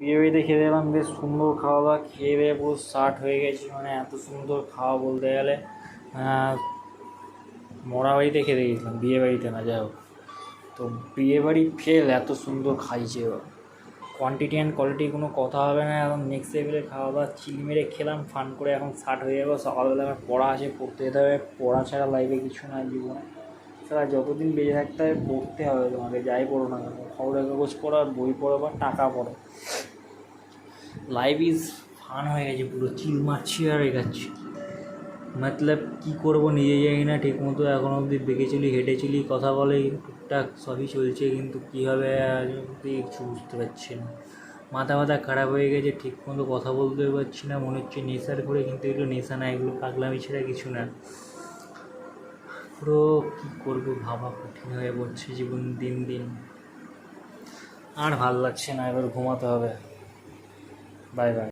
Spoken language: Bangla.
বিয়ে বাড়িতে খেতে বেশ সুন্দর খাওয়া দাওয়া খেয়ে দিয়ে পুরো স্টার্ট হয়ে গেছি। মানে এত সুন্দর খাওয়া বলতে গেলে মরা বাড়িতে খেতে গেছিলাম বিয়ে বাড়িতে না, যাই হোক। তো বিয়ে বাড়ি ফেল এত সুন্দর খাইছে কোয়ান্টিটি অ্যান্ড কোয়ালিটি কোনো কথা হবে না, এখন নেক্সট লেভেলে খাওয়া দাওয়া চিল মেরে খেলাম ফান করে এখন স্টার্ট হয়ে যাব। সকালবেলা আমার পড়া আছে, পড়তে যেতে হবে। পড়া ছাড়া লাইফে কিছু না, জীবনে। সারা যতদিন বেঁচে থাকতে হবে, পড়তে হবে তোমাকে, যাই পড়ো না খবরের কাগজ পড়ো আর বই পড়ো বা টাকা পড়ো। লাইফ ইজ ফান হয়ে গেছে পুরো, চিল মারছি আর এগাচ্ছি মতলব কী করব, নিজে জানি না, ঠিক মতো এখন অবধি বেঁকে চলি হেঁটে চলি কথা বলে, টুকটাক সবই চলছে, কিন্তু কী হবে কিছু বুঝতে পারছি না। মাথা মাথা খারাপ হয়ে গেছে, ঠিক মতো কথা বলতে পারছি না, মনে হচ্ছে নেশার করে কিন্তু এগুলো নেশা না, এগুলো পাগলামি ছাড়া কিছু না। পুরো কী করব, ভাবা কঠিন হয়ে পড়ছে জীবন দিন দিন। আর ভালো লাগছে না, এবার ঘুমাতে হবে। Bye bye